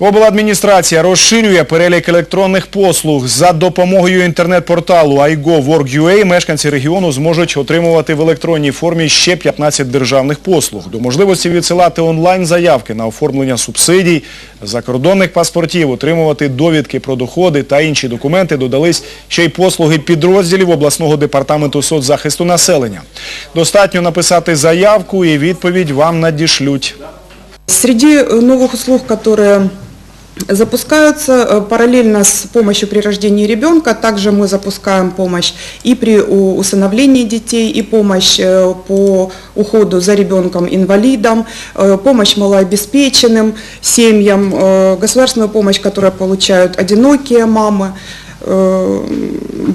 Обладміністрація розширює перелік електронних послуг. За допомогою інтернет-порталу iGo.Work.ua мешканці регіону зможуть отримувати в електронній формі ще 15 державних послуг. До можливості відсилати онлайн-заявки на оформлення субсидій, закордонних паспортів, отримувати довідки про доходи та інші документи додались ще й послуги підрозділів обласного департаменту соцзахисту населення. Достатньо написати заявку і відповідь вам надішлють. Среди э, новых услуг, которые запускаются э, параллельно с помощью при рождении ребенка, также мы запускаем помощь и при у- усыновлении детей, и помощь э, по уходу за ребенком-инвалидом, э, помощь малообеспеченным семьям, э, государственную помощь, которую получают одинокие мамы, э,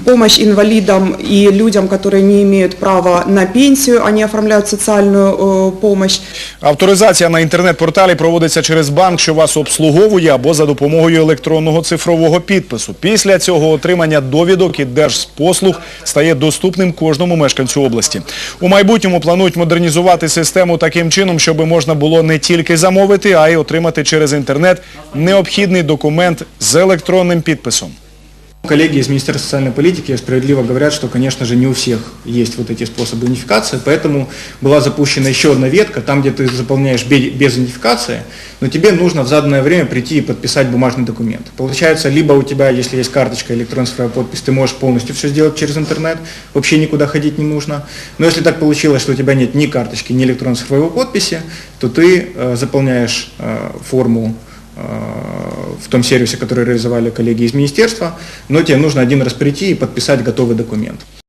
помощь инвалидам и людям, которые не имеют права на пенсию, они оформляют социальную э, помощь. Авторизація на інтернет-порталі проводиться через банк, що вас обслуговує, або за допомогою електронного цифрового підпису. Після цього отримання довідок і держпослуг стає доступним кожному мешканцю області. У майбутньому планують модернізувати систему таким чином, щоб можна було не тільки замовити, а й отримати через інтернет необхідний документ з електронним підписом. Коллеги из Министерства социальной политики справедливо говорят, что, конечно же, не у всех есть вот эти способы идентификации, поэтому была запущена еще одна ветка, там, где ты заполняешь бе- без идентификации, но тебе нужно в заданное время прийти и подписать бумажный документ. Получается, либо у тебя, если есть карточка, электронная цифровая подпись, ты можешь полностью все сделать через интернет, вообще никуда ходить не нужно. Но если так получилось, что у тебя нет ни карточки, ни электронной цифровой подписи, то ты э, заполняешь э, форму э, в том сервисе, который реализовали коллеги из министерства, но тебе нужно один раз прийти и подписать готовый документ.